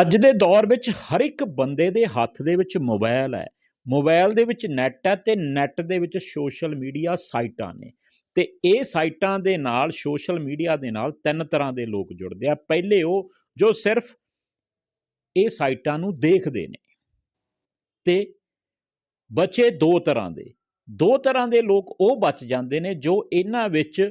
ਅੱਜ ਦੇ ਦੌਰ ਵਿੱਚ ਹਰ ਇੱਕ ਬੰਦੇ ਦੇ ਹੱਥ ਦੇ ਵਿੱਚ ਮੋਬਾਈਲ ਹੈ। ਮੋਬਾਈਲ ਦੇ ਵਿੱਚ ਨੈਟ ਹੈ ਤੇ ਨੈਟ ਦੇ ਵਿੱਚ ਸੋਸ਼ਲ ਮੀਡੀਆ ਸਾਈਟਾਂ ਨੇ। ਤੇ ਇਹ ਸਾਈਟਾਂ ਦੇ ਨਾਲ, ਸੋਸ਼ਲ ਮੀਡੀਆ ਦੇ ਨਾਲ ਤਿੰਨ ਤਰ੍ਹਾਂ ਦੇ ਲੋਕ ਜੁੜਦੇ ਆ। ਪਹਿਲੇ ਉਹ ਜੋ ਸਿਰਫ ਇਹ ਸਾਈਟਾਂ ਨੂੰ ਦੇਖਦੇ ਨੇ ਤੇ ਬਚੇ ਦੋ ਤਰ੍ਹਾਂ ਦੇ। ਦੋ ਤਰ੍ਹਾਂ ਦੇ ਲੋਕ ਉਹ ਬਚ ਜਾਂਦੇ ਨੇ ਜੋ ਇਹਨਾਂ ਵਿੱਚ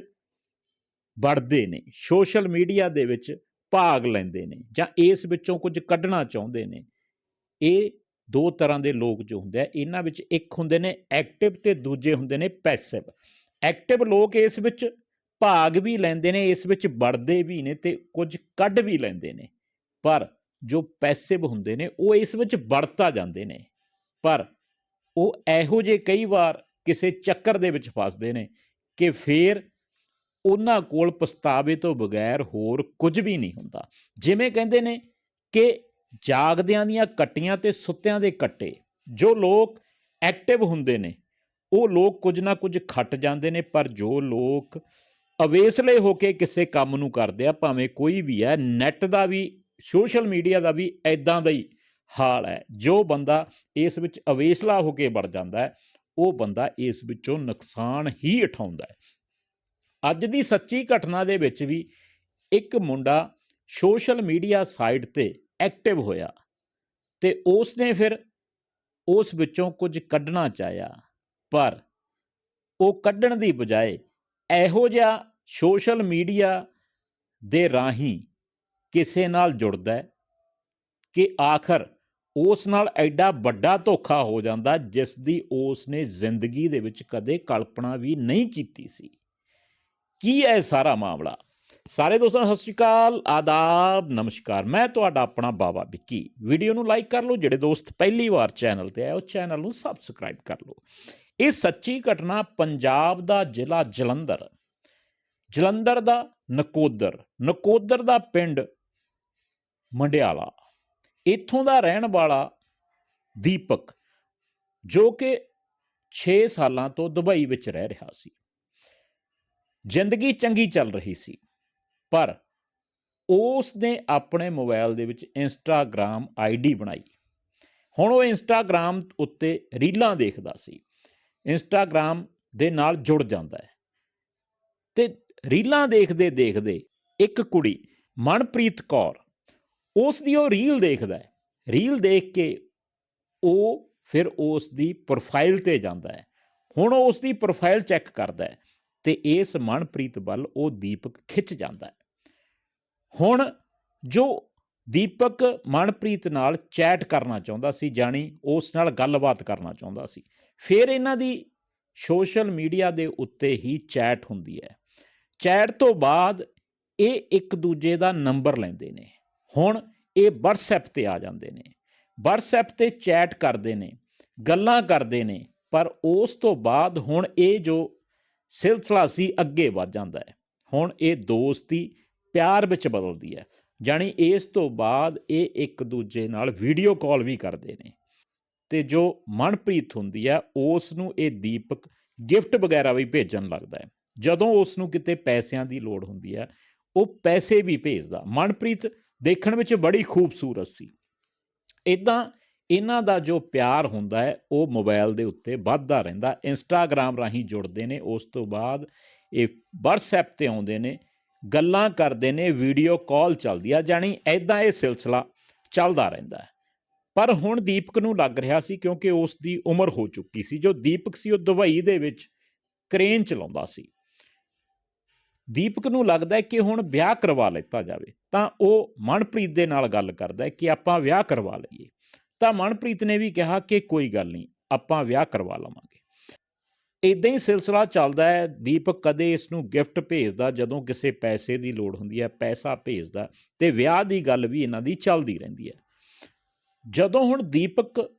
ਵੜਦੇ ਨੇ। ਸੋਸ਼ਲ ਮੀਡੀਆ ਦੇ ਵਿੱਚ ਭਾਗ ਲੈਂਦੇ ਨੇ ਜਾਂ ਇਸ ਵਿੱਚੋਂ ਕੁਝ ਕੱਢਣਾ ਚਾਹੁੰਦੇ ਨੇ। ਇਹ ਦੋ ਤਰ੍ਹਾਂ ਦੇ ਲੋਕ ਜੋ ਹੁੰਦੇ ਆ, ਇਹਨਾਂ ਵਿੱਚ ਇੱਕ ਹੁੰਦੇ ਨੇ ਐਕਟਿਵ ਤੇ ਦੂਜੇ ਹੁੰਦੇ ਨੇ ਪੈਸਿਵ ਐਕਟਿਵ ਲੋਕ ਇਸ ਵਿੱਚ ਭਾਗ ਵੀ ਲੈਂਦੇ ਨੇ, ਇਸ ਵਿੱਚ ਵੜਦੇ ਵੀ ਨੇ ਤੇ ਕੁਝ ਕੱਢ ਵੀ ਲੈਂਦੇ ਨੇ। ਪਰ ਜੋ ਪੈਸਿਵ ਹੁੰਦੇ ਨੇ, ਉਹ ਇਸ ਵਿੱਚ ਵੜਤਾ ਜਾਂਦੇ ਨੇ। ਪਰ ਉਹ ਇਹੋ ਜਿਹੇ ਕਈ ਵਾਰ ਕਿਸੇ ਚੱਕਰ ਦੇ ਵਿੱਚ ਫਸਦੇ ਨੇ ਕਿ ਫੇਰ ਉਹਨਾਂ ਕੋਲ ਪਛਤਾਵੇ ਤੋਂ ਬਗੈਰ ਹੋਰ ਕੁਝ ਵੀ ਨਹੀਂ ਹੁੰਦਾ। ਜਿਵੇਂ ਕਹਿੰਦੇ ਨੇ ਕਿ ਜਾਗਦਿਆਂ ਦੀਆਂ ਕੱਟੀਆਂ ਤੇ ਸੁੱਤਿਆਂ ਦੇ ਕੱਟੇ, ਜੋ ਲੋਕ ਐਕਟਿਵ ਹੁੰਦੇ ਨੇ, ਉਹ ਲੋਕ ਕੁਝ ਨਾ ਕੁਝ ਖੱਟ ਜਾਂਦੇ ਨੇ, ਪਰ ਜੋ ਲੋਕ ਅਵੇਸਲੇ ਹੋ ਕੇ ਕਿਸੇ ਕੰਮ ਨੂੰ ਕਰਦੇ ਆ, ਭਾਵੇਂ ਕੋਈ ਵੀ ਹੈ ਨੈਟ ਦਾ ਵੀ ਸੋਸ਼ਲ ਮੀਡੀਆ ਦਾ ਵੀ ਐਦਾਂ ਦਾ ਹੀ ਹਾਲ ਹੈ। ਜੋ ਬੰਦਾ ਇਸ ਵਿੱਚ ਅਵੇਸਲਾ ਹੋ ਕੇ ਵੜ ਜਾਂਦਾ ਹੈ, ਉਹ ਬੰਦਾ ਇਸ ਵਿੱਚੋਂ ਨੁਕਸਾਨ ਹੀ ਉਠਾਉਂਦਾ ਹੈ। ਅੱਜ ਦੀ ਸੱਚੀ ਘਟਨਾ ਦੇ ਵਿੱਚ ਵੀ ਇੱਕ ਮੁੰਡਾ ਸੋਸ਼ਲ ਮੀਡੀਆ ਸਾਈਟ ਤੇ ਐਕਟਿਵ ਹੋਇਆ ਤੇ ਉਸ ਨੇ ਫਿਰ ਉਸ ਵਿੱਚੋਂ ਕੁਝ ਕੱਢਣਾ ਚਾਹਿਆ। ਪਰ ਉਹ ਕੱਢਣ ਦੀ ਬਜਾਏ ਇਹੋ ਜਿਹਾ ਸੋਸ਼ਲ ਮੀਡੀਆ ਦੇ ਰਾਹੀਂ ਕਿਸੇ ਨਾਲ ਜੁੜਦਾ ਹੈ ਕਿ ਆਖਰ ਉਸ ਨਾਲ ਐਡਾ ਵੱਡਾ ਧੋਖਾ ਹੋ ਜਾਂਦਾ ਜਿਸ ਦੀ ਉਸ ਨੇ ਜ਼ਿੰਦਗੀ ਦੇ ਵਿੱਚ ਕਦੇ ਕਲਪਨਾ ਵੀ ਨਹੀਂ ਕੀਤੀ ਸੀ। ਕੀ ਹੈ ਇਹ ਸਾਰਾ ਮਾਮਲਾ? ਸਾਰੇ ਦੋਸਤਾਂ, ਸਤਿ ਸ਼੍ਰੀ ਅਕਾਲ, ਆਦਾਬ, ਨਮਸਕਾਰ। ਮੈਂ ਤੁਹਾਡਾ ਆਪਣਾ ਬਾਬਾ ਵਿੱਕੀ। ਵੀਡੀਓ ਨੂੰ ਲਾਈਕ ਕਰ ਲਓ, ਜਿਹੜੇ ਦੋਸਤ ਪਹਿਲੀ ਵਾਰ ਚੈਨਲ ਤੇ ਆਏ, ਉਹ ਚੈਨਲ ਨੂੰ ਸਬਸਕ੍ਰਾਈਬ ਕਰ ਲਓ। ਇਹ ਸੱਚੀ ਘਟਨਾ ਪੰਜਾਬ ਦਾ ਜ਼ਿਲ੍ਹਾ ਜਲੰਧਰ। ਜਲੰਧਰ ਦਾ ਨਕੋਦਰ। ਨਕੋਦਰ ਦਾ ਪਿੰਡ ਮੰਡਿਆਲਾ। ਇੱਥੋਂ ਦਾ ਰਹਿਣ ਵਾਲਾ ਦੀਪਕ, ਜੋ ਕਿ 6 ਸਾਲਾਂ ਤੋਂ ਦੁਬਈ ਵਿੱਚ ਰਹਿ ਰਿਹਾ ਸੀ। ਜ਼ਿੰਦਗੀ ਚੰਗੀ ਚੱਲ ਰਹੀ ਸੀ, ਪਰ ਉਸ ਨੇ ਆਪਣੇ ਮੋਬਾਈਲ ਦੇ ਵਿੱਚ ਇੰਸਟਾਗ੍ਰam ਆਈਡੀ ਬਣਾਈ। ਹੁਣ ਉਹ ਇੰਸਟਾਗ੍ਰam ਉੱਤੇ ਰੀਲਾਂ ਦੇਖਦਾ ਸੀ। ਇੰਸਟਾਗ੍ਰam ਦੇ ਨਾਲ ਜੁੜ ਜਾਂਦਾ ਹੈ। ਤੇ ਰੀਲਾਂ ਦੇਖਦੇ ਦੇਖਦੇ ਇੱਕ ਕੁੜੀ, ਮਨਪ੍ਰੀਤ ਕੌਰ ਉਸ ਦੀ ਉਹ ਰੀਲ ਦੇਖਦਾ ਹੈ। ਰੀਲ ਦੇਖ ਕੇ ਉਹ ਫਿਰ ਉਸ ਦੀ ਪ੍ਰੋਫਾਈਲ ਤੇ ਜਾਂਦਾ ਹੈ। ਹੁਣ ਉਹ ਉਸ ਦੀ ਪ੍ਰੋਫਾਈਲ ਚੈੱਕ ਕਰਦਾ ਹੈ। ਤੇ ਇਸ ਮਨਪ੍ਰੀਤ ਵੱਲ ਉਹ ਦੀਪਕ ਖਿੱਚ ਜਾਂਦਾ ਹੈ। ਹੁਣ ਜੋ ਦੀਪਕ ਮਨਪ੍ਰੀਤ ਨਾਲ ਚੈਟ ਕਰਨਾ ਚਾਹੁੰਦਾ ਸੀ ਜਾਣੀ ਉਸ ਨਾਲ ਗੱਲਬਾਤ ਕਰਨਾ ਚਾਹੁੰਦਾ ਸੀ, ਫਿਰ ਇਹਨਾਂ ਦੀ ਸੋਸ਼ਲ ਮੀਡੀਆ ਦੇ ਉੱਤੇ ਹੀ ਚੈਟ ਹੁੰਦੀ ਹੈ। ਚੈਟ ਤੋਂ ਬਾਅਦ ਇਹ ਇੱਕ ਦੂਜੇ ਦਾ ਨੰਬਰ ਲੈਂਦੇ ਨੇ। ਹੁਣ ਇਹ WhatsApp ਤੇ ਆ ਜਾਂਦੇ ਨੇ। WhatsApp ਤੇ ਚੈਟ ਕਰਦੇ ਨੇ, ਗੱਲਾਂ ਕਰਦੇ ਨੇ, ਪਰ ਉਸ ਤੋਂ ਬਾਅਦ ਹੁਣ ਇਹ ਜੋ ਸਿਲਸਿਲਾ ਸੀ ਅੱਗੇ ਵੱਧ ਜਾਂਦਾ ਹੈ। ਹੁਣ ਇਹ ਦੋਸਤੀ ਪਿਆਰ ਵਿੱਚ ਬਦਲਦੀ ਹੈ, ਜਾਣੀ ਇਸ ਤੋਂ ਬਾਅਦ ਇਹ ਇੱਕ ਦੂਜੇ ਨਾਲ ਵੀਡੀਓ ਕਾਲ ਵੀ ਕਰਦੇ ਨੇ। ਤੇ ਜੋ ਮਨਪ੍ਰੀਤ ਹੁੰਦੀ ਹੈ ਉਸ ਨੂੰ ਇਹ ਦੀਪਕ ਗਿਫਟ ਵਗੈਰਾ ਵੀ ਭੇਜਣ ਲੱਗਦਾ ਹੈ। ਜਦੋਂ ਉਸ ਨੂੰ ਕਿਤੇ ਪੈਸਿਆਂ ਦੀ ਲੋੜ ਹੁੰਦੀ ਹੈ, ਉਹ ਪੈਸੇ ਵੀ ਭੇਜਦਾ। ਮਨਪ੍ਰੀਤ ਦੇਖਣ ਵਿੱਚ ਬੜੀ ਖੂਬਸੂਰਤ ਸੀ। ਇਦਾਂ ਇਹਨਾਂ ਦਾ ਜੋ ਪਿਆਰ ਹੁੰਦਾ ਹੈ, ਉਹ ਮੋਬਾਈਲ ਦੇ ਉੱਤੇ ਵੱਧਦਾ ਰਹਿੰਦਾ। ਇੰਸਟਾਗ੍ਰam ਰਾਹੀਂ ਜੁੜਦੇ ਨੇ, ਉਸ ਤੋਂ ਬਾਅਦ ਇਹ WhatsApp ਤੇ ਆਉਂਦੇ ਨੇ, ਗੱਲਾਂ ਕਰਦੇ ਨੇ, ਵੀਡੀਓ ਕਾਲ ਚੱਲਦੀ ਆ ਜਾਣੀ ਐਦਾਂ ਇਹ ਸਿਲਸਿਲਾ ਚੱਲਦਾ ਰਹਿੰਦਾ ਪਰ ਹੁਣ ਦੀਪਕ ਨੂੰ ਲੱਗ ਰਿਹਾ ਸੀ ਕਿਉਂਕਿ ਉਸ ਦੀ ਉਮਰ ਹੋ ਚੁੱਕੀ ਸੀ, ਜੋ ਦੀਪਕ ਸੀ, ਉਹ ਦੁਬਈ ਦੇ ਵਿੱਚ ਕ੍ਰੇਨ ਚਲਾਉਂਦਾ ਸੀ। ਦੀਪਕ ਨੂੰ ਲੱਗਦਾ ਹੈ ਕਿ ਹੁਣ ਵਿਆਹ ਕਰਵਾ ਲਿੱਤਾ ਜਾਵੇ, ਤਾਂ ਉਹ ਮਨਪ੍ਰੀਤ ਦੇ ਨਾਲ ਗੱਲ ਕਰਦਾ ਹੈ ਕਿ ਆਪਾਂ ਵਿਆਹ ਕਰਵਾ ਲਈਏ। ਤਾਂ ਮਨਪ੍ਰੀਤ ਨੇ ਵੀ ਕਿਹਾ ਕਿ ਕੋਈ ਗੱਲ ਨਹੀਂ, ਆਪਾਂ ਵਿਆਹ ਕਰਵਾ ਲਵਾਂਗੇ। ਇਦਾਂ ਹੀ ਸਿਲਸਿਲਾ ਚੱਲਦਾ ਹੈ, ਦੀਪਕ ਕਦੇ ਇਸ ਨੂੰ ਗਿਫਟ ਭੇਜਦਾ ਜਦੋਂ ਕਿਸੇ ਪੈਸੇ ਦੀ ਲੋੜ ਹੁੰਦੀ ਹੈ, ਪੈਸਾ ਭੇਜਦਾ ਤੇ ਵਿਆਹ ਦੀ ਗੱਲ ਵੀ ਇਹਨਾਂ ਦੀ ਚੱਲਦੀ ਰਹਿੰਦੀ ਹੈ। ਜਦੋਂ ਹੁਣ ਦੀਪਕ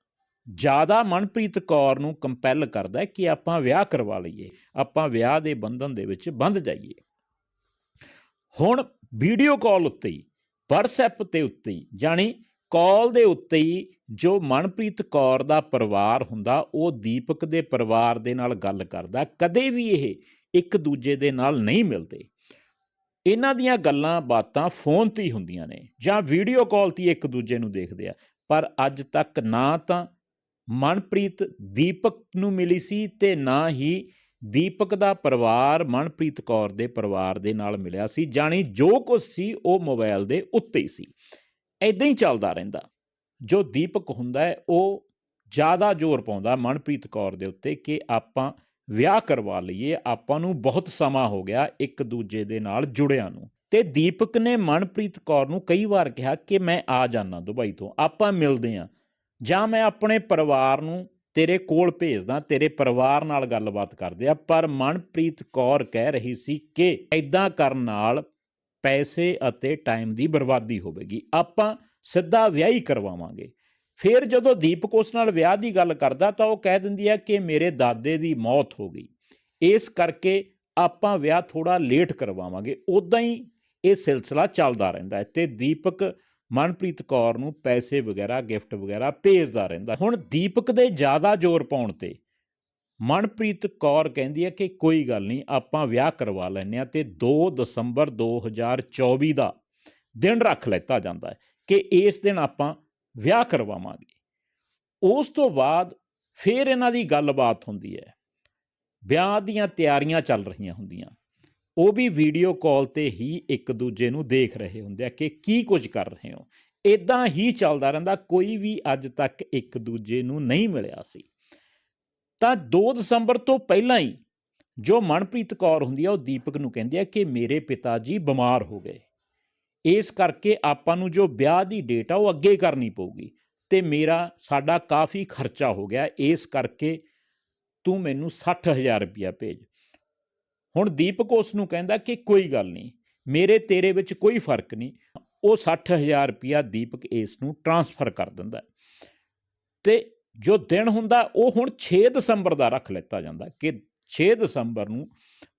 ਜ਼ਿਆਦਾ ਮਨਪ੍ਰੀਤ ਕੌਰ ਨੂੰ ਕੰਪੈਲ ਕਰਦਾ ਕਿ ਆਪਾਂ ਵਿਆਹ ਕਰਵਾ ਲਈਏ, ਆਪਾਂ ਵਿਆਹ ਦੇ ਬੰਧਨ ਦੇ ਵਿੱਚ ਬੰਧ ਜਾਈਏ। ਹੁਣ ਵੀਡੀਓ ਕਾਲ ਉੱਤੇ ਹੀ, WhatsApp ਤੇ ਉੱਤੇ ਹੀ ਜਾਣੀ ਕਾਲ ਦੇ ਉੱਤੇ ਹੀ ਜੋ ਮਨਪ੍ਰੀਤ ਕੌਰ ਦਾ ਪਰਿਵਾਰ ਹੁੰਦਾ, ਉਹ ਦੀਪਕ ਦੇ ਪਰਿਵਾਰ ਦੇ ਨਾਲ ਗੱਲ ਕਰਦਾ, ਕਦੇ ਵੀ ਇਹ ਇੱਕ ਦੂਜੇ ਦੇ ਨਾਲ ਨਹੀਂ ਮਿਲਦੇ। ਇਹਨਾਂ ਦੀਆਂ ਗੱਲਾਂ ਬਾਤਾਂ ਫੋਨ ਤੇ ਹੀ ਹੁੰਦੀਆਂ ਨੇ, ਜਾਂ ਵੀਡੀਓ ਕਾਲ ਤੇ ਇੱਕ ਦੂਜੇ ਨੂੰ ਦੇਖਦੇ ਆ। ਪਰ ਅੱਜ ਤੱਕ ਨਾ ਤਾਂ ਮਨਪ੍ਰੀਤ ਦੀਪਕ ਨੂੰ ਮਿਲੀ ਸੀ ਤੇ ਨਾ ਹੀ ਦੀਪਕ ਦਾ ਪਰਿਵਾਰ ਮਨਪ੍ਰੀਤ ਕੌਰ ਦੇ ਪਰਿਵਾਰ ਦੇ ਨਾਲ ਮਿਲਿਆ ਸੀ, ਜਾਣੀ ਜੋ ਕੁਝ ਸੀ ਉਹ ਮੋਬਾਈਲ ਦੇ ਉੱਤੇ ਹੀ ਸੀ। ਐਦਾਂ ਹੀ ਚੱਲਦਾ ਰਹਿੰਦਾ। ਜੋ ਦੀਪਕ ਹੁੰਦਾ ਹੈ, ਉਹ ਜ਼ਿਆਦਾ ਜ਼ੋਰ ਪਾਉਂਦਾ ਮਨਪ੍ਰੀਤ ਕੌਰ ਦੇ ਉੱਤੇ ਕਿ ਆਪਾਂ ਵਿਆਹ ਕਰਵਾ ਲਈਏ, ਆਪਾਂ ਨੂੰ ਬਹੁਤ ਸਮਾਂ ਹੋ ਗਿਆ ਇੱਕ ਦੂਜੇ ਦੇ ਨਾਲ ਜੁੜਿਆਂ ਨੂੰ। ਤੇ ਦੀਪਕ ਨੇ ਮਨਪ੍ਰੀਤ ਕੌਰ ਨੂੰ ਕਈ ਵਾਰ ਕਿਹਾ ਕਿ ਮੈਂ ਆ ਜਾਣਾ ਦੁਬਈ ਤੋਂ, ਆਪਾਂ ਮਿਲਦੇ ਆਂ ਜਾਂ ਮੈਂ ਆਪਣੇ ਪਰਿਵਾਰ ਨੂੰ ਤੇਰੇ ਕੋਲ ਭੇਜਦਾ, ਤੇਰੇ ਪਰਿਵਾਰ ਨਾਲ ਗੱਲਬਾਤ ਕਰਦੇ ਆ ਪਰ ਮਨਪ੍ਰੀਤ ਕੌਰ ਕਹਿ ਰਹੀ ਸੀ ਕਿ ਐਦਾਂ ਕਰਨ ਨਾਲ ਪੈਸੇ ਅਤੇ ਟਾਈਮ ਦੀ ਬਰਬਾਦੀ ਹੋਵੇਗੀ। ਆਪਾਂ ਸਿੱਧਾ ਵਿਆਹ ਹੀ ਕਰਵਾਵਾਂਗੇ। ਫਿਰ ਜਦੋਂ ਦੀਪਕ ਉਸ ਨਾਲ ਵਿਆਹ ਦੀ ਗੱਲ ਕਰਦਾ ਤਾਂ ਉਹ ਕਹਿ ਦਿੰਦੀ ਹੈ ਕਿ ਮੇਰੇ ਦਾਦੇ ਦੀ ਮੌਤ ਹੋ ਗਈ। ਇਸ ਕਰਕੇ ਆਪਾਂ ਵਿਆਹ ਥੋੜਾ ਲੇਟ ਕਰਵਾਵਾਂਗੇ। ਉਦਾਂ ਹੀ ਇਹ ਸਿਲਸਿਲਾ ਚੱਲਦਾ ਰਹਿੰਦਾ ਹੈ ਤੇ ਦੀਪਕ ਮਨਪ੍ਰੀਤ ਕੌਰ ਨੂੰ ਪੈਸੇ ਵਗੈਰਾ, ਗਿਫਟ ਵਗੈਰਾ ਭੇਜਦਾ ਰਹਿੰਦਾ। ਹੁਣ ਦੀਪਕ ਦੇ ਜ਼ਿਆਦਾ ਜ਼ੋਰ ਪਾਉਣ ਤੇ ਮਨਪ੍ਰੀਤ ਕੌਰ ਕਹਿੰਦੀ ਹੈ ਕਿ ਕੋਈ ਗੱਲ ਨਹੀਂ, ਆਪਾਂ ਵਿਆਹ ਕਰਵਾ ਲੈਂਦੇ ਆ ਤੇ 2 ਦਸੰਬਰ 2024 ਦਾ ਦਿਨ ਰੱਖ ਲੈਤਾ ਜਾਂਦਾ ਹੈ ਕਿ ਇਸ ਦਿਨ ਆਪਾਂ ਵਿਆਹ ਕਰਵਾਵਾਂਗੇ। ਉਸ ਤੋਂ ਬਾਅਦ ਫਿਰ ਇਹਨਾਂ ਦੀ ਗੱਲਬਾਤ ਹੁੰਦੀ ਹੈ। ਵਿਆਹ ਦੀਆਂ ਤਿਆਰੀਆਂ ਚੱਲ ਰਹੀਆਂ ਹੁੰਦੀਆਂ। ਉਹ ਵੀ ਵੀਡੀਓ ਕਾਲ ਤੇ ਹੀ ਇੱਕ ਦੂਜੇ ਨੂੰ ਦੇਖ ਰਹੇ ਹੁੰਦੇ ਆ ਕਿ ਕੀ ਕੁਝ ਕਰ ਰਹੇ ਹੋ। ਇਦਾਂ ਹੀ ਚੱਲਦਾ ਰਹਿੰਦਾ, ਕੋਈ ਵੀ ਅੱਜ ਤੱਕ ਇੱਕ ਦੂਜੇ ਨੂੰ ਨਹੀਂ ਮਿਲਿਆ ਸੀ। ਤਾਂ 2 ਦਸੰਬਰ ਤੋਂ ਪਹਿਲਾਂ ਹੀ ਜੋ ਮਨਪ੍ਰੀਤ ਕੌਰ ਹੁੰਦੀ ਆ, ਉਹ ਦੀਪਕ ਨੂੰ ਕਹਿੰਦੀ ਆ ਕਿ ਮੇਰੇ ਪਿਤਾ ਜੀ ਬਿਮਾਰ ਹੋ ਗਏ। ਇਸ ਕਰਕੇ ਆਪਾਂ ਨੂੰ ਜੋ ਵਿਆਹ ਦੀ ਡੇਟ ਆ, ਉਹ ਅੱਗੇ ਕਰਨੀ ਪਊਗੀ ਤੇ ਮੇਰਾ, ਸਾਡਾ ਕਾਫੀ ਖਰਚਾ ਹੋ ਗਿਆ। ਇਸ ਕਰਕੇ ਤੂੰ ਮੈਨੂੰ 60000 ਰੁਪਇਆ ਭੇਜ। ਹੁਣ ਦੀਪਕ ਉਸ ਨੂੰ ਕਹਿੰਦਾ ਕਿ ਕੋਈ ਗੱਲ ਨਹੀਂ, ਮੇਰੇ ਤੇਰੇ ਵਿੱਚ ਕੋਈ ਫ਼ਰਕ ਨਹੀਂ। ਉਹ 60000 ਰੁਪਇਆ ਦੀਪਕ ਇਸ ਨੂੰ ਟ੍ਰਾਂਸਫਰ ਕਰ ਦਿੰਦਾ। ਹੈ। ਤੇ ਜੋ ਦਿਨ ਹੁੰਦਾ, ਉਹ ਹੁਣ 6 ਦਸੰਬਰ ਦਾ ਰੱਖ ਲਿੱਤਾ ਜਾਂਦਾ ਕਿ 6 ਦਸੰਬਰ ਨੂੰ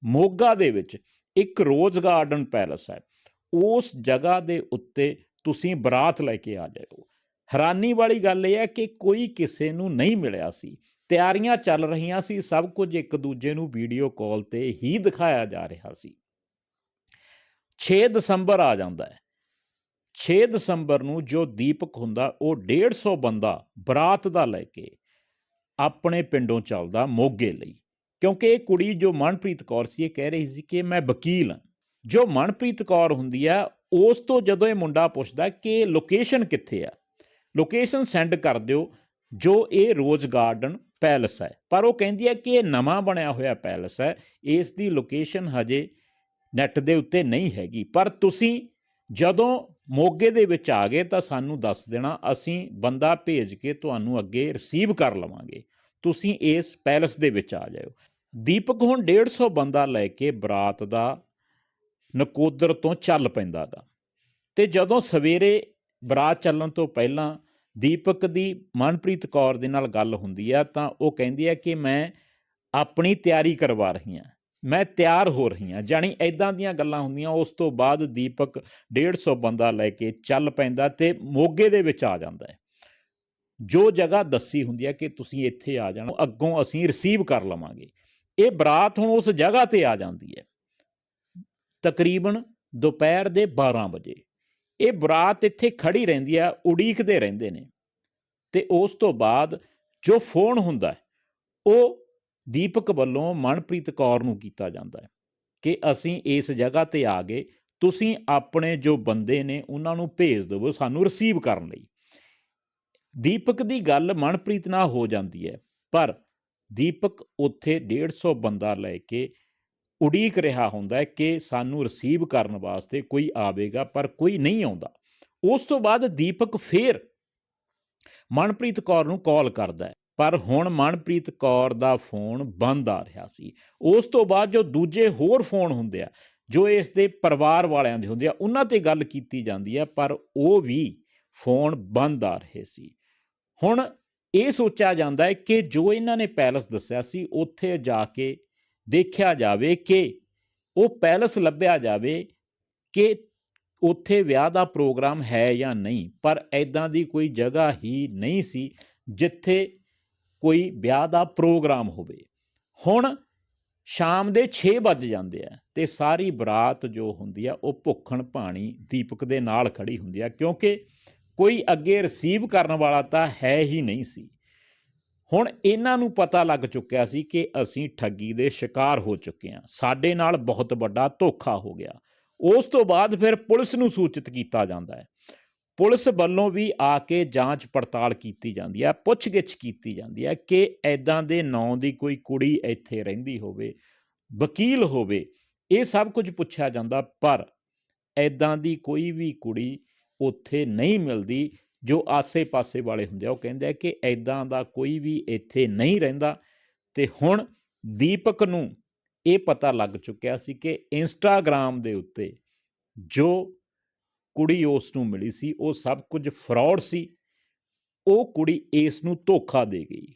ਮੋਗਾ ਦੇ ਵਿੱਚ ਇੱਕ ਰੋਜ਼ ਗਾਰਡਨ ਪੈਲਸ ਹੈ। ਉਸ ਜਗ੍ਹਾ ਦੇ ਉੱਤੇ ਤੁਸੀਂ ਬਰਾਤ ਲੈ ਕੇ ਆ ਜਾਇਓ। ਹੈਰਾਨੀ ਵਾਲੀ ਗੱਲ ਇਹ ਹੈ ਕਿ ਕੋਈ ਕਿਸੇ ਨੂੰ ਨਹੀਂ ਮਿਲਿਆ ਸੀ। ਤਿਆਰੀਆਂ ਚੱਲ ਰਹੀਆਂ ਸੀ, ਸਭ ਕੁਝ ਇੱਕ ਦੂਜੇ ਨੂੰ ਵੀਡੀਓ ਕਾਲ ਤੇ ਹੀ ਦਿਖਾਇਆ ਜਾ ਰਿਹਾ ਸੀ। 6 ਦਸੰਬਰ ਆ ਜਾਂਦਾ ਹੈ। 6 ਦਸੰਬਰ ਨੂੰ ਜੋ ਦੀਪਕ ਹੁੰਦਾ, ਉਹ 150 ਬੰਦਾ ਬਰਾਤ ਦਾ ਲੈ ਕੇ ਆਪਣੇ ਪਿੰਡੋਂ ਚੱਲਦਾ ਮੋਗੇ ਲਈ। ਕਿਉਂਕਿ ਇਹ ਕੁੜੀ ਜੋ ਮਨਪ੍ਰੀਤ ਕੌਰ ਸੀ, ਇਹ ਕਹਿ ਰਹੀ ਸੀ ਕਿ ਮੈਂ ਵਕੀਲ ਹਾਂ। ਜੋ ਮਨਪ੍ਰੀਤ ਕੌਰ ਹੁੰਦੀ ਆ, ਉਸ ਤੋਂ ਜਦੋਂ ਇਹ ਮੁੰਡਾ ਪੁੱਛਦਾ ਕਿ ਲੋਕੇਸ਼ਨ ਕਿੱਥੇ ਆ, ਲੋਕੇਸ਼ਨ ਸੈਂਡ ਕਰ ਦਿਓ, ਜੋ ਇਹ ਰੋਜ਼ ਗਾਰਡਨ ਪੈਲਸ ਹੈ। ਪਰ ਉਹ ਕਹਿੰਦੀ ਹੈ ਕਿ ਇਹ ਨਵਾਂ ਬਣਿਆ ਹੋਇਆ ਪੈਲਸ ਹੈ, ਇਸ ਦੀ ਲੋਕੇਸ਼ਨ ਹਜੇ ਨੈਟ ਦੇ ਉੱਤੇ ਨਹੀਂ ਹੈਗੀ। ਪਰ ਤੁਸੀਂ ਜਦੋਂ ਮੋਗੇ ਦੇ ਵਿੱਚ ਆ ਗਏ ਤਾਂ ਸਾਨੂੰ ਦੱਸ ਦੇਣਾ, ਅਸੀਂ ਬੰਦਾ ਭੇਜ ਕੇ ਤੁਹਾਨੂੰ ਅੱਗੇ ਰਿਸੀਵ ਕਰ ਲਵਾਂਗੇ। ਤੁਸੀਂ ਇਸ ਪੈਲਸ ਦੇ ਵਿੱਚ ਆ ਜਾਇਓ। ਦੀਪਕ ਹੁਣ 150 ਬੰਦਾ ਲੈ ਕੇ ਬਰਾਤ ਦਾ ਨਕੋਦਰ ਤੋਂ ਚੱਲ ਪੈਂਦਾ ਪੈਂਦਾਗਾ। ਤੇ ਜਦੋਂ ਸਵੇਰੇ ਬਰਾਤ ਚੱਲਣ ਤੋਂ ਪਹਿਲਾਂ ਦੀਪਕ ਦੀ ਮਨਪ੍ਰੀਤ ਕੌਰ ਦੇ ਨਾਲ ਗੱਲ ਹੁੰਦੀ ਆ ਤਾਂ ਉਹ ਕਹਿੰਦੀ ਆ ਕਿ ਮੈਂ ਆਪਣੀ ਤਿਆਰੀ ਕਰਵਾ ਰਹੀ ਹਾਂ ਮੈਂ ਤਿਆਰ ਹੋ ਰਹੀ ਹਾਂ। ਜਾਣੀ ਐਦਾਂ ਦੀਆਂ ਗੱਲਾਂ ਹੁੰਦੀਆਂ, ਉਸ ਤੋਂ ਬਾਅਦ ਦੀਪਕ 150 ਬੰਦਾ ਲੈ ਕੇ ਚੱਲ ਪੈਂਦਾ ਤੇ ਮੋਗੇ ਦੇ ਵਿੱਚ ਆ ਜਾਂਦਾ ਹੈ। ਜੋ ਜਗ੍ਹਾ ਦੱਸੀ ਹੁੰਦੀ ਹੈ ਕਿ ਤੁਸੀਂ ਇੱਥੇ ਆ ਜਾਣਾ, ਅੱਗੋਂ ਅਸੀਂ ਰਿਸੀਵ ਕਰ ਲਵਾਂਗੇ। ਇਹ ਬਰਾਤ ਹੁਣ ਉਸ ਜਗ੍ਹਾ ਤੇ ਆ ਜਾਂਦੀ ਹੈ। ਤਕਰੀਬਨ ਦੁਪਹਿਰ ਦੇ 12 ਵਜੇ। ਇਹ ਬਰਾਤ ਇੱਥੇ ਖੜੀ ਰਹਿੰਦੀ ਆ ਉਡੀਕਦੇ ਰਹਿੰਦੇ ਨੇ। ਤੇ ਉਸ ਤੋਂ ਬਾਅਦ ਜੋ ਫੋਨ ਹੁੰਦਾ ਉਹ ਦੀਪਕ ਵੱਲੋਂ ਮਨਪ੍ਰੀਤ ਕੌਰ ਨੂੰ ਕੀਤਾ ਜਾਂਦਾ ਹੈ ਕਿ ਅਸੀਂ ਇਸ ਜਗ੍ਹਾ ਤੇ ਆ ਗਏ, ਤੁਸੀਂ ਆਪਣੇ ਜੋ ਬੰਦੇ ਨੇ ਉਹਨਾਂ ਨੂੰ ਭੇਜ ਦਿਵੋ ਸਾਨੂੰ ਰਿਸੀਵ ਕਰਨ ਲਈ। ਦੀਪਕ ਦੀ ਗੱਲ ਮਨਪ੍ਰੀਤ ਨਾਲ ਹੋ ਜਾਂਦੀ ਹੈ, ਪਰ ਦੀਪਕ ਉੱਥੇ 150 ਬੰਦਾ ਲੈ ਕੇ ਉਡੀਕ ਰਿਹਾ ਹੁੰਦਾ ਹੈ ਕਿ ਸਾਨੂੰ ਰਿਸੀਵ ਕਰਨ ਵਾਸਤੇ ਕੋਈ ਆਵੇਗਾ, ਪਰ ਕੋਈ ਨਹੀਂ ਆਉਂਦਾ। ਉਸ ਤੋਂ ਬਾਅਦ ਦੀਪਕ ਫੇਰ ਮਨਪ੍ਰੀਤ ਕੌਰ ਨੂੰ ਕਾਲ ਕਰਦਾ ਹੈ। ਪਰ ਹੁਣ ਮਨਪ੍ਰੀਤ ਕੌਰ ਦਾ ਫੋਨ ਬੰਦ ਆ ਰਿਹਾ ਸੀ। ਉਸ ਤੋਂ ਬਾਅਦ ਜੋ ਦੂਜੇ ਹੋਰ ਫੋਨ ਹੁੰਦੇ ਆ, ਜੋ ਇਸ ਦੇ ਪਰਿਵਾਰ ਵਾਲਿਆਂ ਦੇ ਹੁੰਦੇ ਆ, ਉਹਨਾਂ ਤੇ ਗੱਲ ਕੀਤੀ ਜਾਂਦੀ ਹੈ ਪਰ ਉਹ ਵੀ ਫੋਨ ਬੰਦ ਆ ਰਹੇ ਸੀ। ਹੁਣ ਇਹ ਸੋਚਿਆ ਜਾਂਦਾ ਹੈ ਕਿ ਜੋ ਇਹਨਾਂ ਨੇ ਪੈਲਸ ਦੱਸਿਆ ਸੀ, ਉੱਥੇ ਜਾ ਕੇ ਦੇਖਿਆ ਜਾਵੇ ਕਿ ਉਹ ਪੈਲਸ ਲੱਭਿਆ ਜਾਵੇ ਕਿ ਉੱਥੇ ਵਿਆਹ ਦਾ ਪ੍ਰੋਗਰਾਮ ਹੈ ਜਾਂ ਨਹੀਂ, ਪਰ ਐਦਾਂ ਦੀ ਕੋਈ ਜਗ੍ਹਾ ਹੀ ਨਹੀਂ ਸੀ, ਜਿੱਥੇ ਕੋਈ ਵਿਆਹ ਦਾ ਪ੍ਰੋਗਰਾਮ ਹੋਵੇ। ਹੁਣ ਸ਼ਾਮ ਦੇ 6 ਵੱਜ ਜਾਂਦੇ ਆ ਤੇ ਸਾਰੀ ਬਰਾਤ ਜੋ ਹੁੰਦੀ ਆ, ਉਹ ਭੁੱਖਣ ਪਾਣੀ ਦੀਪਕ ਦੇ ਨਾਲ ਖੜੀ ਹੁੰਦੀ ਆ, ਕਿਉਂਕਿ ਕੋਈ ਅੱਗੇ ਰਿਸੀਵ ਕਰਨ ਵਾਲਾ ਤਾਂ ਹੈ ਹੀ ਨਹੀਂ ਸੀ। ਹੁਣ ਇਹਨਾਂ ਨੂੰ ਪਤਾ ਲੱਗ ਚੁੱਕਿਆ ਸੀ ਕਿ ਅਸੀਂ ਠੱਗੀ ਦੇ ਸ਼ਿਕਾਰ ਹੋ ਚੁੱਕੇ ਹਾਂ ਸਾਡੇ ਨਾਲ ਬਹੁਤ ਵੱਡਾ ਧੋਖਾ ਹੋ ਗਿਆ। ਉਸ ਤੋਂ ਬਾਅਦ ਫਿਰ ਪੁਲਿਸ ਨੂੰ ਸੂਚਿਤ ਕੀਤਾ ਜਾਂਦਾ ਹੈ। ਪੁਲਿਸ ਵੱਲੋਂ ਵੀ ਆ ਕੇ ਜਾਂਚ ਪੜਤਾਲ ਕੀਤੀ ਜਾਂਦੀ ਹੈ, ਪੁੱਛਗਿੱਛ ਕੀਤੀ ਜਾਂਦੀ ਹੈ ਕਿ ਐਦਾਂ ਦੇ ਨਾਂ ਦੀ ਕੋਈ ਕੁੜੀ ਇੱਥੇ ਰਹਿੰਦੀ ਹੋਵੇ, ਵਕੀਲ ਹੋਵੇ, ਇਹ ਸਭ ਕੁਝ ਪੁੱਛਿਆ ਜਾਂਦਾ, ਪਰ ਐਦਾਂ ਦੀ ਕੋਈ ਵੀ ਕੁੜੀ ਉੱਥੇ ਨਹੀਂ ਮਿਲਦੀ ਜੋ ਆਸੇ-ਪਾਸੇ ਵਾਲੇ ਹੁੰਦੇ ਆ। ਉਹ ਕਹਿੰਦੇ ਆ ਕਿ ਐਦਾਂ ਦਾ ਕੋਈ ਵੀ ਇੱਥੇ ਨਹੀਂ ਰਹਿੰਦਾ ਤੇ ਹੁਣ ਦੀਪਕ ਨੂੰ ਇਹ ਪਤਾ ਲੱਗ ਚੁੱਕਿਆ ਸੀ ਕਿ ਇੰਸਟਾਗ੍ਰam ਦੇ ਉੱਤੇ ਜੋ ਕੁੜੀ ਉਸ ਨੂੰ ਮਿਲੀ ਸੀ, ਉਹ ਸਭ ਕੁਝ ਫਰਾਡ ਸੀ। ਉਹ ਕੁੜੀ ਇਸ ਨੂੰ ਧੋਖਾ ਦੇ ਗਈ।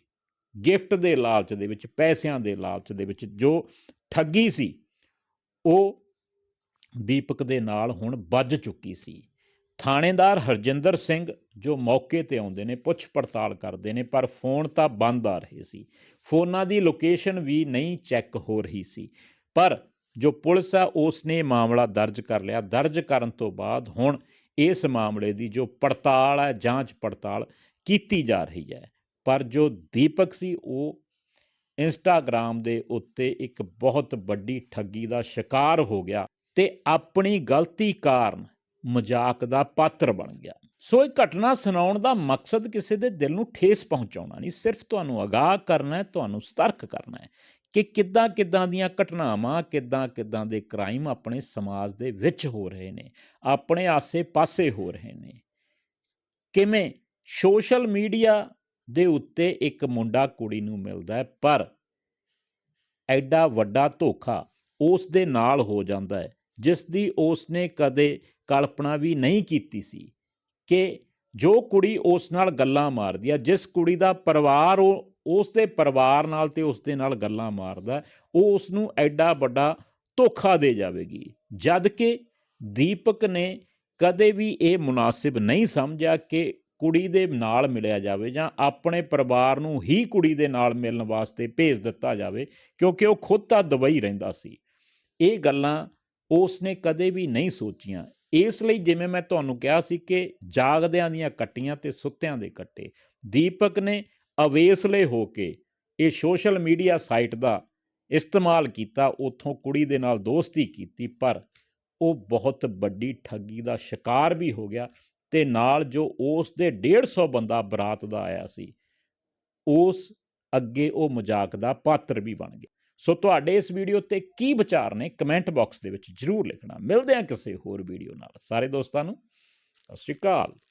ਗਿਫਟ ਦੇ ਲਾਲਚ ਦੇ ਵਿੱਚ, ਪੈਸਿਆਂ ਦੇ ਲਾਲਚ ਦੇ ਵਿੱਚ ਜੋ ਠੱਗੀ ਸੀ, ਉਹ ਦੀਪਕ ਦੇ ਨਾਲ ਹੁਣ ਵੱਜ ਚੁੱਕੀ ਸੀ। ਥਾਣੇਦਾਰ ਹਰਜਿੰਦਰ ਸਿੰਘ ਜੋ ਮੌਕੇ ਤੇ ਆਉਂਦੇ ਨੇ, ਪੁੱਛ ਪੜਤਾਲ ਕਰਦੇ ਨੇ, ਪਰ ਫੋਨ ਤਾਂ ਬੰਦ ਆ ਰਹੇ ਸੀ। ਫੋਨਾਂ ਦੀ ਲੋਕੇਸ਼ਨ ਵੀ ਨਹੀਂ ਚੈੱਕ ਹੋ ਰਹੀ ਸੀ। ਪਰ ਜੋ ਪੁਲਿਸ ਆ ਉਸ ਨੇ ਮਾਮਲਾ ਦਰਜ ਕਰ ਲਿਆ। ਦਰਜ ਕਰਨ ਤੋਂ ਬਾਅਦ ਹੁਣ ਇਸ ਮਾਮਲੇ ਦੀ ਜੋ ਪੜਤਾਲ ਹੈ ਜਾਂਚ ਪੜਤਾਲ ਕੀਤੀ ਜਾ ਰਹੀ ਹੈ। ਪਰ ਜੋ ਦੀਪਕ ਸੀ, ਉਹ ਇੰਸਟਾਗ੍ਰam ਦੇ ਉੱਤੇ ਇੱਕ ਬਹੁਤ ਵੱਡੀ ਠੱਗੀ ਦਾ ਸ਼ਿਕਾਰ ਹੋ ਗਿਆ ਤੇ ਆਪਣੀ ਗਲਤੀ ਕਾਰਨ ਮਜ਼ਾਕ ਦਾ ਪਾਤਰ ਬਣ ਗਿਆ। ਸੋ ਇਹ ਘਟਨਾ ਸੁਣਾਉਣ ਦਾ ਮਕਸਦ ਕਿਸੇ ਦੇ ਦਿਲ ਨੂੰ ਠੇਸ ਪਹੁੰਚਾਉਣਾ ਨਹੀਂ। ਸਿਰਫ ਤੁਹਾਨੂੰ ਅਗਾਹ ਕਰਨਾ ਹੈ, ਤੁਹਾਨੂੰ ਸਤਰਕ ਕਰਨਾ ਹੈ। ਕਿ ਕਿੱਦਾਂ ਕਿੱਦਾਂ ਦੀਆਂ ਘਟਨਾਵਾਂ, ਕਿੱਦਾਂ ਕਿੱਦਾਂ ਦੇ ਕ੍ਰਾਈਮ ਆਪਣੇ ਸਮਾਜ ਦੇ ਵਿੱਚ ਹੋ ਰਹੇ ਨੇ, ਆਪਣੇ ਆਸੇ-ਪਾਸੇ ਹੋ ਰਹੇ ਨੇ। ਕਿਵੇਂ? ਸੋਸ਼ਲ ਮੀਡੀਆ ਦੇ ਉੱਤੇ ਇੱਕ ਮੁੰਡਾ ਕੁੜੀ ਨੂੰ ਮਿਲਦਾ ਹੈ, ਪਰ ਐਡਾ ਵੱਡਾ ਧੋਖਾ ਉਸ ਦੇ ਨਾਲ ਹੋ ਜਾਂਦਾ ਹੈ, ਜਿਸ ਦੀ ਉਸ ਨੇ ਕਦੇ ਕਲਪਨਾ ਵੀ ਨਹੀਂ ਕੀਤੀ ਸੀ ਕਿ ਜੋ ਕੁੜੀ ਉਸ ਨਾਲ ਗੱਲਾਂ ਮਾਰਦੀ ਆ ਜਿਸ ਕੁੜੀ ਦਾ ਪਰਿਵਾਰ ਉਹ ਉਸ ਦੇ ਪਰਿਵਾਰ ਨਾਲ ਤੇ ਉਸ ਦੇ ਨਾਲ ਗੱਲਾਂ ਮਾਰਦਾ ਉਹ ਉਸ ਨੂੰ ਐਡਾ ਵੱਡਾ ਧੋਖਾ ਦੇ ਜਾਵੇਗੀ। ਜਦ ਕਿ ਦੀਪਕ ਨੇ ਕਦੇ ਵੀ ਇਹ ਮੁਨਾਸਿਬ ਨਹੀਂ ਸਮਝਿਆ ਕਿ ਕੁੜੀ ਦੇ ਨਾਲ ਮਿਲਿਆ ਜਾਵੇ ਜਾਂ ਆਪਣੇ ਪਰਿਵਾਰ ਨੂੰ ਹੀ ਕੁੜੀ ਦੇ ਨਾਲ ਮਿਲਣ ਵਾਸਤੇ ਭੇਜ ਦਿੱਤਾ ਜਾਵੇ, ਕਿਉਂਕਿ ਉਹ ਖੁਦ ਤਾਂ ਦੁਬਈ ਰਹਿੰਦਾ ਸੀ। ਇਹ ਗੱਲਾਂ ਉਸ ਨੇ ਕਦੇ ਵੀ ਨਹੀਂ ਸੋਚੀਆਂ। ਇਸ ਲਈ ਜਿਵੇਂ ਮੈਂ ਤੁਹਾਨੂੰ ਕਿਹਾ ਸੀ ਕਿ ਜਾਗਦਿਆਂ ਦੀਆਂ ਕੱਟੀਆਂ ਤੇ ਸੁੱਤਿਆਂ ਦੇ ਕੱਟੇ। ਦੀਪਕ ਨੇ ਅਵੇਸਲੇ ਹੋ ਕੇ ਇਹ ਸੋਸ਼ਲ ਮੀਡੀਆ ਸਾਈਟ ਦਾ ਇਸਤੇਮਾਲ ਕੀਤਾ, ਉਥੋਂ ਕੁੜੀ ਦੇ ਨਾਲ ਦੋਸਤੀ ਕੀਤੀ, ਪਰ ਉਹ ਬਹੁਤ ਵੱਡੀ ਠੱਗੀ ਦਾ ਸ਼ਿਕਾਰ ਵੀ ਹੋ ਗਿਆ ਤੇ ਨਾਲ ਜੋ ਉਸ ਦੇ 150 ਬੰਦਾ ਬਰਾਤ ਦਾ ਆਇਆ ਸੀ, ਉਸ ਅੱਗੇ ਉਹ ਮਜ਼ਾਕ ਦਾ ਪਾਤਰ ਵੀ ਬਣ ਗਿਆ। ਸੋ ਤੁਹਾਡੇ ਇਸ ਵੀਡੀਓ ਤੇ ਕੀ ਵਿਚਾਰ ਨੇ ਕਮੈਂਟ ਬਾਕਸ ਦੇ ਵਿੱਚ ਜਰੂਰ ਲਿਖਣਾ। ਮਿਲਦੇ ਹਾਂ ਕਿਸੇ ਹੋਰ ਵੀਡੀਓ ਨਾਲ। ਸਾਰੇ ਦੋਸਤਾਂ ਨੂੰ, ਸਤਿ ਸ਼੍ਰੀ ਅਕਾਲ।